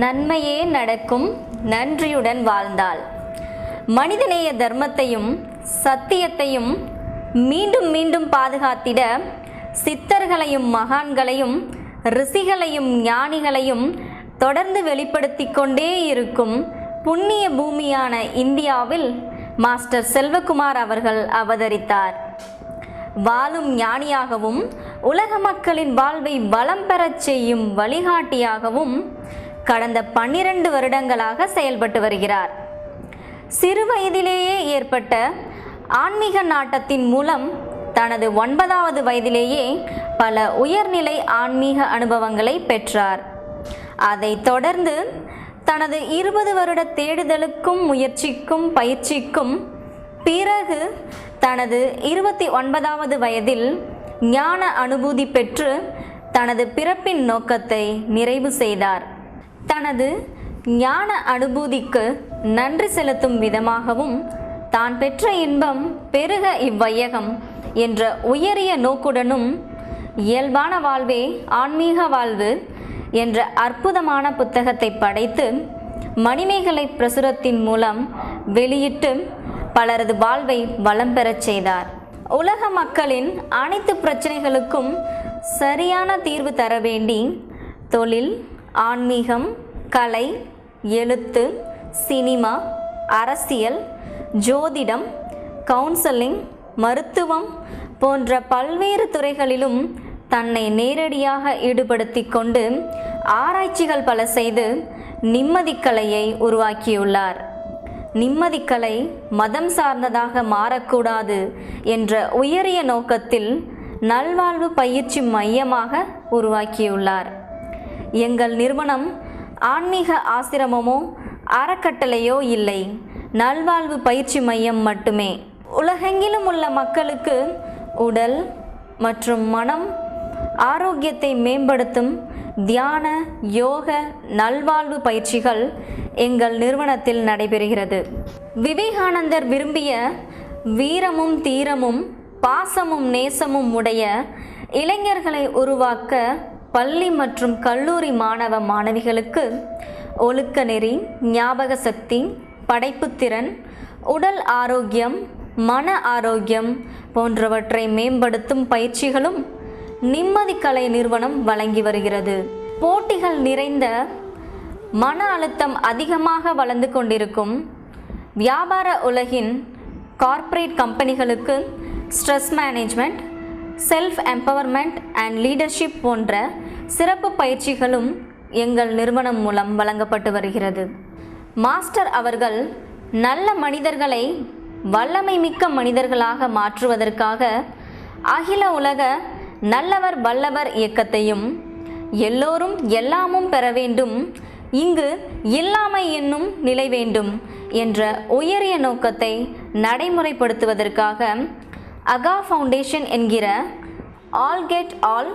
நன்மையே நடக்கும் நன்றியுடன் வாழ்ந்தாள். மனிதநேய தர்மத்தையும் சத்தியத்தையும் மீண்டும் மீண்டும் பாதுகாத்திட சித்தர்களையும் மகான்களையும் ரிஷிகளையும் ஞானிகளையும் தொடர்ந்து வெளிப்படுத்தி கொண்டே இருக்கும் புண்ணிய பூமியான இந்தியாவில் மாஸ்டர் செல்வகுமார் அவர்கள் அவதரித்தார். வாழும் ஞானியாகவும் உலக மக்களின் வாழ்வை வளம் பெறச் செய்யும் வழிகாட்டியாகவும் கடந்த பன்னிரண்டு வருடங்களாக செயல்பட்டு வருகிறார். சிறு வயதிலேயே ஏற்பட்ட ஆன்மீக நாட்டத்தின் மூலம் தனது ஒன்பதாவது வயதிலேயே பல உயர்நிலை ஆன்மீக அனுபவங்களை பெற்றார். அதைத் தொடர்ந்து தனது இருபது வருட தேடுதலுக்கும் முயற்சிக்கும் பயிற்சிக்கும் பிறகு தனது இருபத்தி ஒன்பதாவது வயதில் ஞான அனுபூதி பெற்று தனது பிறப்பின் நோக்கத்தை நிறைவு செய்தார். தனது ஞான அனுபூதிக்கு நன்றி செலுத்தும் விதமாகவும் தான் பெற்ற இன்பம் பெருக இவ்வையகம் என்ற உயரிய நோக்குடனும் இயல்பான வாழ்வே ஆன்மீக வாழ்வு என்ற அற்புதமான புத்தகத்தை படைத்து மணிமேகலை பிரசுரத்தின் மூலம் வெளியிட்டு பலரது வாழ்வை வளம் பெறச் செய்தார். உலக மக்களின் அனைத்து பிரச்சனைகளுக்கும் சரியான தீர்வு தர வேண்டி தொழில் ஆன்மீகம் கலை எழுத்து சினிமா அரசியல் ஜோதிடம் கவுன்சலிங் மருத்துவம் போன்ற பல்வேறு துறைகளிலும் தன்னை நேரடியாக ஈடுபடுத்தி கொண்டு ஆராய்ச்சிகள் பல செய்து நிம்மதிக்கலையை உருவாக்கியுள்ளார். நிம்மதிக்கலை மதம் சார்ந்ததாக மாறக்கூடாது என்ற உயரிய நோக்கத்தில் நல்வாழ்வு பயிற்சி மையமாக உருவாக்கியுள்ளார். எங்கள் நிறுவனம் ஆன்மீக ஆசிரமமோ அறக்கட்டளையோ இல்லை. நல்வாழ்வு பயிற்சி மையம் மட்டுமே. உலகெங்கிலும் உள்ள மக்களுக்கு உடல் மற்றும் மனம் ஆரோக்கியத்தை மேம்படுத்தும் தியான யோக நல்வாழ்வு பயிற்சிகள் எங்கள் நிறுவனத்தில் நடைபெறுகிறது. விவேகானந்தர் விரும்பிய வீரமும் தீரமும் பாசமும் நேசமும் உடைய இளைஞர்களை உருவாக்க பள்ளி மற்றும் கல்லூரி மாணவ மாணவிகளுக்கு ஒழுக்க நெறி ஞாபக சக்தி படைப்புத்திறன் உடல் ஆரோக்கியம் மன ஆரோக்கியம் போன்றவற்றை மேம்படுத்தும் பயிற்சிகளும் நிம்மதி கலை நிறுவனம் வழங்கி வருகிறது. போட்டிகள் நிறைந்த மன அழுத்தம் அதிகமாக வளர்ந்து கொண்டிருக்கும் வியாபார உலகின் corporate கம்பெனிகளுக்கு stress management self empowerment and leadership போன்ற சிறப்பு பயிற்சிகளும் எங்கள் நிறுவனம் மூலம் வழங்கப்பட்டு வருகிறது. மாஸ்டர் அவர்கள் நல்ல மனிதர்களை வல்லமை மிக்க மனிதர்களாக மாற்றுவதற்காக அகில உலக நல்லவர் வல்லவர் இயக்கத்தையும் எல்லோரும் எல்லாமும் பெற வேண்டும் இங்கு இல்லாமை என்னும் நிலை வேண்டும் என்ற உயரிய நோக்கத்தை நடைமுறைப்படுத்துவதற்காக அகா ஃபவுண்டேஷன் என்கிற all get all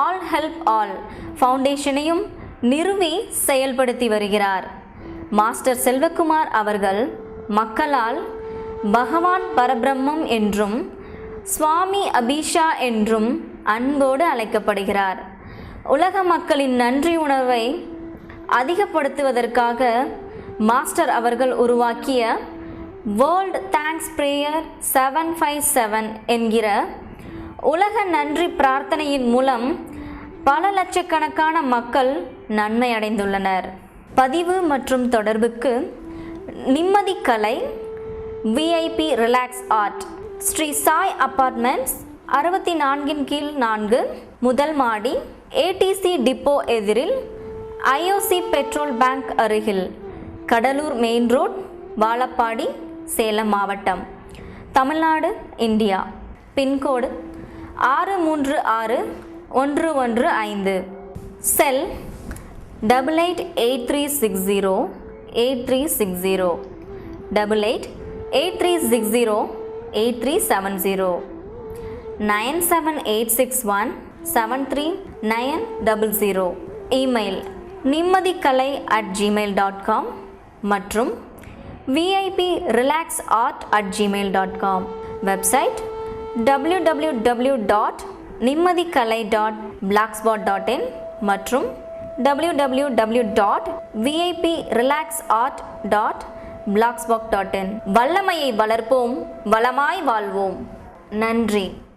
all help all ஃபவுண்டேஷனையும் நிறுவி செயல்படுத்தி வருகிறார். மாஸ்டர் செல்வகுமார் அவர்கள் மக்களால் பகவான் பரபிரம்மம் என்றும் சுவாமி அபிஷா என்றும் அன்போடு அழைக்கப்படுகிறார். உலக மக்களின் நன்றி உணர்வை அதிகப்படுத்துவதற்காக மாஸ்டர் அவர்கள் உருவாக்கிய world thanks prayer seven five seven என்கிற உலக நன்றி பிரார்த்தனையின் மூலம் பல லட்சக்கணக்கான மக்கள் நன்மை அடைந்துள்ளனர். பதிவு மற்றும் தொடர்புக்கு Nimmathi Kalai VIP relax art Sri Sai apartments அறுபத்தி நான்கின் கீழ் நான்கு முதல் மாடி ஏடிசி டிப்போ எதிரில் ஐஓசி பெட்ரோல் பேங்க் அருகில் கடலூர் மெயின் ரோட் வாழப்பாடி சேலம் மாவட்டம். தமிழ்நாடு இந்தியா. பின்கோடு ஆறு மூன்று ஆறு ஒன்று ஒன்று ஐந்து. Cell double eight eight three six zero eight three six zero. Double eight eight three six zero eight three seven zero nine seven eight six one seven three nine double zero. Email Nimmathi Kalai at Gmail dot com மற்றும் VIP relax art at Gmail dot com website W W W dot Nimmathi Kalai dot blogspot dot in மற்றும் W W W dot VIP relax art dot blogspot dot in வல்லமையை வளர்ப்போம் வளமாய் வாழ்வோம். நன்றி.